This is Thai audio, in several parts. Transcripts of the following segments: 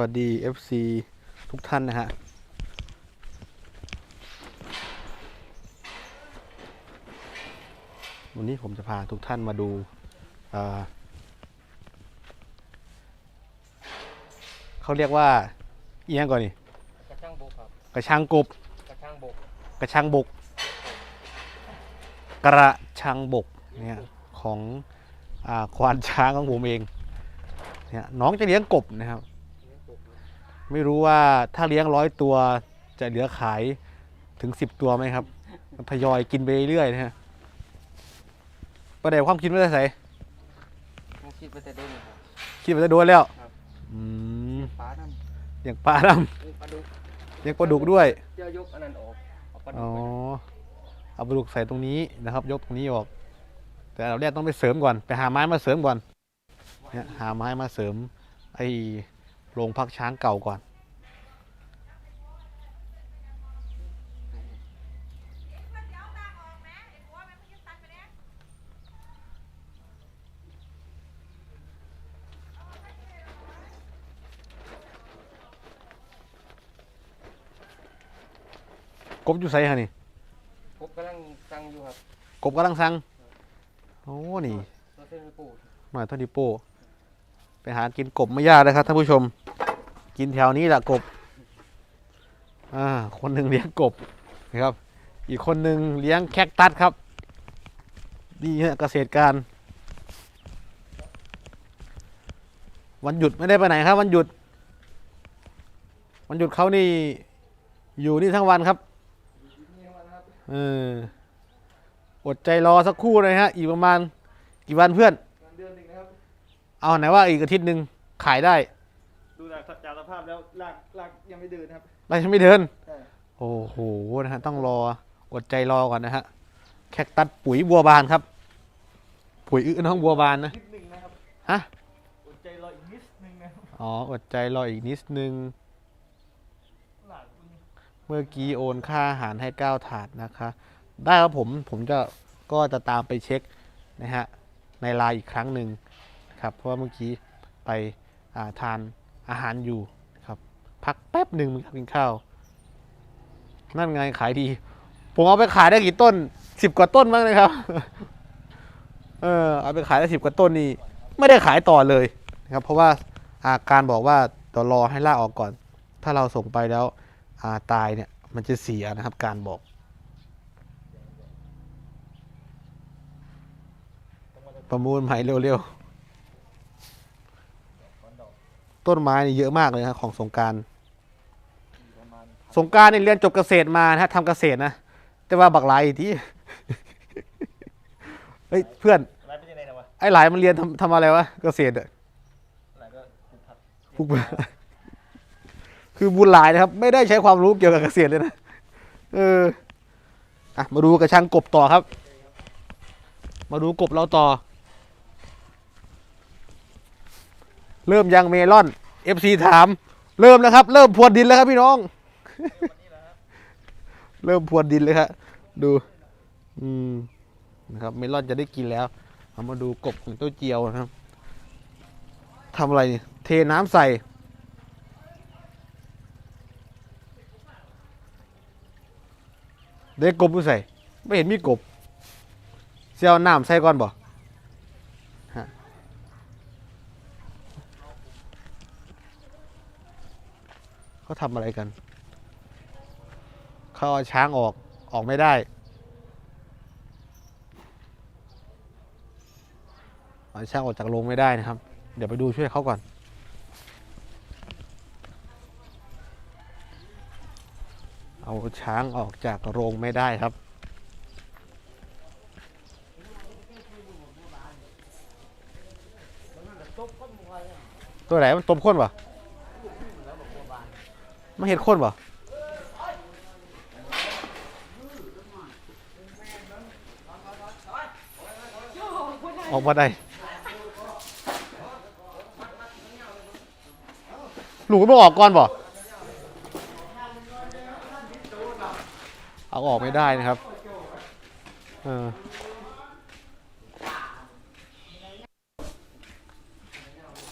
วัสดี FC ทุกท่านนะฮะ วันนี้ผมจะพาทุกท่านมาดูเอ่อเขาเรียกว่าเอียงก่อนนี่กระช่างบกครับกระชังกบกระช่างบกกระชังบกกระชังบกเนี่ยของอาควานช้างของผมเองเนี่ยน้องจะเลี้ยงกบนะครับ ไม่รู้ว่าถ้าเลี้ยงร้อยตัวจะเหลือขายถึงสิบตัวไหมครับทยอยกินไปเรื่อยๆนะฮะประเดี๋ยวความคิดไม่ได้ใส่ต้องคิดไปแต่โดนครับคิดไปจะโดนแล้วครับอืมฟ้านั่นอย่างปลาดนี่ปลาดุกำเลี้ยงปลาดุกด้วย เจ้ายกอันนั้นออกเอาปลาดุอ๋กอ ไปเอาปลาดุกใส่ตรงนี้นะครับ ยกตรงนี้ออก แต่เราแรกต้องไปเสริมก่อน ไปหาไม้มาเสริมก่อนเนี่ยหาไม้มาเสริมไอ้ โรงพักช้างเก่าก่อน กบอยู่ไสฮะนี่พบกำลังสั่งอยู่ครับกบกำลังสั่งโอ้ นี่เราเส้นไปปลูก หน่อยเท่าดิโป้ไปหากินกบไม่ยากนะครับท่านผู้ชม กินแถวนี้แหละกบ อ่า คนหนึ่งเลี้ยงกบนะครับ อีกคนหนึ่งเลี้ยงแคคตัสครับ ดีฮะเกษตรการ วันหยุดไม่ได้ไปไหนครับ วันหยุด วันหยุดเขานี่อยู่นี่ทั้งวันครับนี่นะครับเอออดใจรอสักครู่เลยฮะ อีกประมาณกี่วันเพื่อนเงินเดือนหนึ่งนะครับเอาไหนว่าอีกอาทิตย์หนึ่งขายได้ ดูจากจากสภาพแล้วลากลากยังไม่เดินครับเรายังไม่เดิน ใช่โอ้โหนะฮะต้องรออดใจรอก่อนนะฮะแคคตัดปุ๋ยบัวบานครับ ปุ๋ยอื้อน้องบัวบานนะนิดหนึ่งนะครับฮะอดใจรออีกนิดหนึ่งนะครับอ๋ออดใจรออีกนิดนึง หลานคุณเมื่อกี้โอนค่าอาหารให้เก้าถาดนะคะ ได้ครับผม ผมจะก็จะตามไปเช็คนะฮะในไลน์อีกครั้งหนึ่งครับ เพราะว่าเมื่อกี้ไปอ่าทาน อาหารอยู่ครับพักแป๊บหนึ่งมึงกินข้าว นั่นไงขายดี ผมเอาไปขายได้กี่ต้นสิบกว่าต้นมั้งนะครับ เออเอาไปขายได้สิบกว่าต้นนี่ไม่ได้ขายต่อเลยนะครับ เพราะว่าอาการบอกว่าเดี๋ยวรอให้ล่าออกก่อน ถ้าเราส่งไปแล้วอาตายเนี่ย มันจะเสียนะครับ การบอกประมูลใหม่เร็วๆ ต้นไม้นี่เยอะมากเลยครับของสงกรารประมาณสงกรารนี่เรียนจบเกษตรมานะฮะทำเกษตรนะแต่ว่าบักหลายที่เฮ้ยเพื่อนอะไรเป็นยังไงนะวะไอ้หลายมันเรียนทำทำอะไรวะเกษตรอะอะไรก็ปลูกผักพวกคือบุญหลายนะครับ ไม่ได้ใช้ความรู้เกี่ยวกับเกษตรเลยนะเอออะมาดูกระชังกบต่อครับ มาดูกบเราต่อ เริ่มยังเมลอน FC ถาม เริ่มแล้วครับ เริ่มพวนดินแล้วครับพี่น้อง เริ่มพวนดินเลยครับดูอืมนะครับเมลอนจะได้กินแล้วเอามาดูกบของเต้าเจียวนะครับทำอะไรนี่เทน้ำใส่เด็กบผู้ใส่ไม่เห็นมีกบเสียวน้ำใส่ก่อนบ่ เขาทำอะไรกัน เขาเอาช้างออกออกไม่ได้ เอาช้างออกจากโรงไม่ได้นะครับ เดี๋ยวไปดูช่วยเขาก่อน เอาช้างออกจากโรงไม่ได้ครับตัวไหนมันตบข้นปะ มันเห็ดข้นปะออกมาได้หลูกมันออกก่อนปะเอาออกไม่ได้นะครับเออ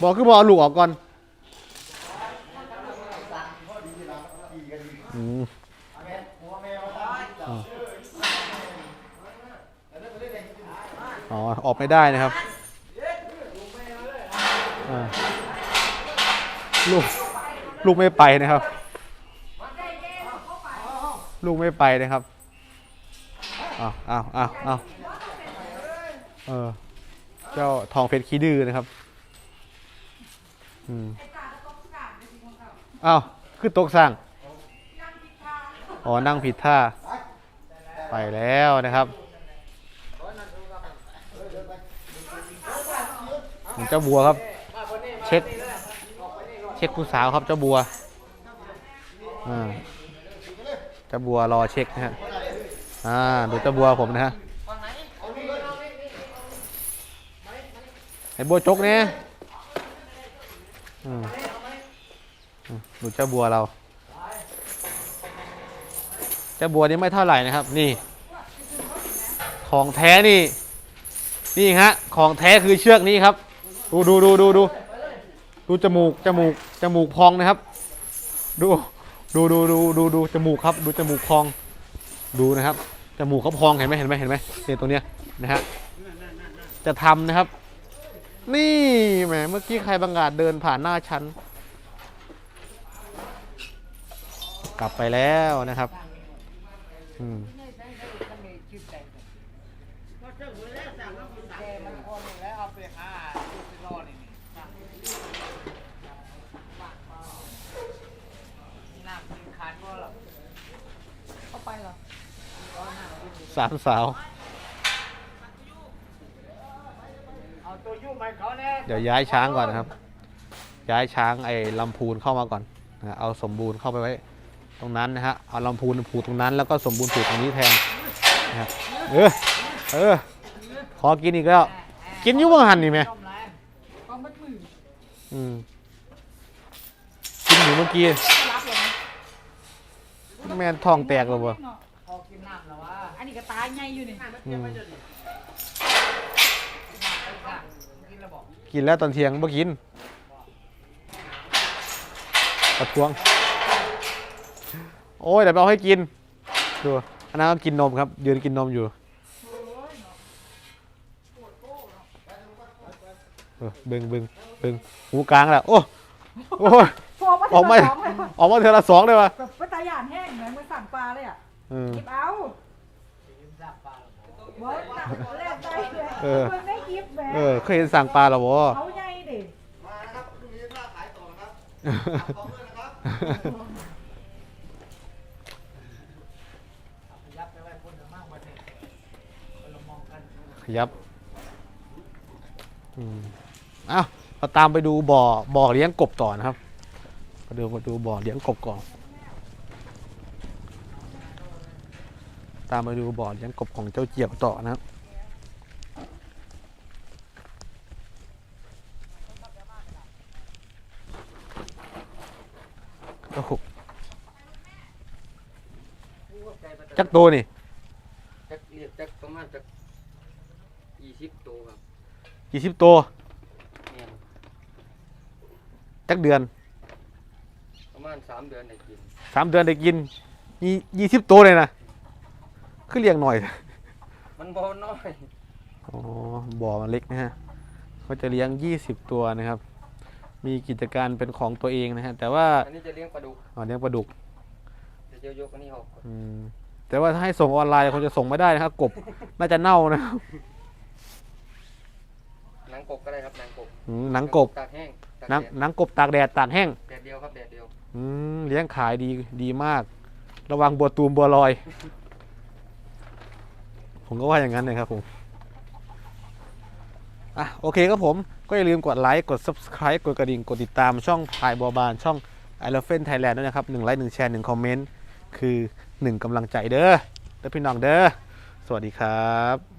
บอกคือบอกเอาลูกออกก่อน อ๋อ ออกไม่ได้นะครับลูกลูกไม่ไปนะครับ ลูกไม่ไปนะครับอ้าวอ้าวอ้าวอ้าวเออเจ้าทองเพชรขี้ดื้อนะครับอืมอ้าวคือตกสั่งอ๋อนั่งผิดท่า ไปแล้วนะครับ เจ้าบัวครับ เช็ค เช็คผู้สาวครับเจ้าบัวอ่าเจ้าบัวรอเช็คนะฮะอ่าดูเจ้าบัวผมนะฮะไอ้บัวจกเนี่ยอืมอืมดูเจ้าบัวเรา เจ้าบัวนี่ไม่เท่าไหร่นะครับ นี่ ของแท้นี่ นี่ฮะ ของแท้คือเชือกนี้ครับ ดูดูดูดูดูดูจมูกจมูกจมูกพองนะครับ ดูดูดูดูดูดูจมูกครับ ดูจมูกพองดูนะครับจมูกเขาพองเห็นไหมเห็นไหมเห็นไหมเนี่ยตรงเนี้ยนะฮะจะทำนะครับ นี่แหมเมื่อกี้ใครบังอาจเดินผ่านหน้าฉันกลับไปแล้วนะครับ อืม สามสาว เอาตัวยุ่งไปเขาแน่เดี๋ยวย้ายช้างก่อนนะครับ ย้ายช้างไอ้ลำพูนเข้ามาก่อนนะฮะเอาสมบูรณ์เข้าไปไว้ ตรงนั้นนะฮะ เอาลำพูนผูกตรงนั้น แล้วก็สมบูรณ์ผูกตรงนี้แทนนะครับเออ เออ ขอกินอีกแล้ว กินอยุ่งหันนี่ไหมต้มแล้วก็มัดมืออืม กินอยู่เมื่อกี้รับเลยนะแม่นท้องแตกแล้วบ่พอ กินน้ำแล้ววะอันนี้ก็ตายไงอยู่นี่อืมกินแล้วบอกกินแล้วตอนเที่ยงบ่กินประท้วง โอ้ยเดี๋ยวไปเอาให้กินดูอันนั้นก็กินนมครับ ยืนกินนมอยู่เออเบึงเบึงเบึงหูกลางแล้วโอ้โอ้ย พอมาออกมาถึงสองเลยว่ะออกมาเทอละสองเลยวะ แบบเป็นตาหยานแห้งเหมือนมันสั่งปลาเลยอะ เออกิบเอาเบิร์ดหนักแรกได้เลยเออ มันได้กิฟแหมเออ เคยเห็นสั่งปลาเหรอวะ เขาใหญ่ดิมานะครับพรุ่งนี้ถ้าขายต่อนะครับขอบคุณนะครับยับไปไว้คนเดียวมากวันนี้เรามองกันยับอืมเอ้าเราตามไปดูบ่อบ่อเลี้ยงกบต่อนะครับมาดูมาดูบ่อเลี้ยงกบก่อนามไปดูบ่อเลี้ยงกบของเจ้าเจียบต่อนะครับโอ้โหจักโตวนี่จักเรียกจักประมาณจักยี่สิบตัวครับกี่สิบตัวเนี่ยจักเดือนประมาณสามเดือนได้กินสามเดือนได้กินยี่ยี่สิบตัวเลยนะ คือเลี้ยงหน่อยมันบ่น้อยอ๋อบ่อมันเล็กนะฮะเขาจะเลี้ยงยี่สิบตัวนะครับ มีกิจการเป็นของตัวเองนะฮะแต่ว่าอันนี้จะเลี้ยงปลาดุกอ๋อเลี้ยงปลาดุกจะเจียวยกอันนี้ออกก่อนอืมแต่ว่าถ้าให้ส่งออนไลน์คงจะส่งไม่ได้นะครับกบน่าจะเน่านะครับหนังกบก็ได้ครับหนังกบอืมหนังกบตากแห้งตากหนังแดดหนังกบตากแดดตากแห้งแดดเดียวครับแดดเดียวอืมเลี้ยงขายดีดีมาก ระวังบัวตูมบัวลอย ผมก็ว่าอย่างนั้นนะครับผมอะโอเคครับผมก็อย่าลืมกดไลค์กด subscribe กดกระดิ่งกดติดตามช่องพายบอบานช่อง e l e p h a n t Thailand ด้วยนะครับหนึ่งไลค์หนึ่งแชร์หนึ่งคอมเมนต์คือหนึ่งกำลังใจเด้อเด้อพี่น้องเด้อสวัสดีครับ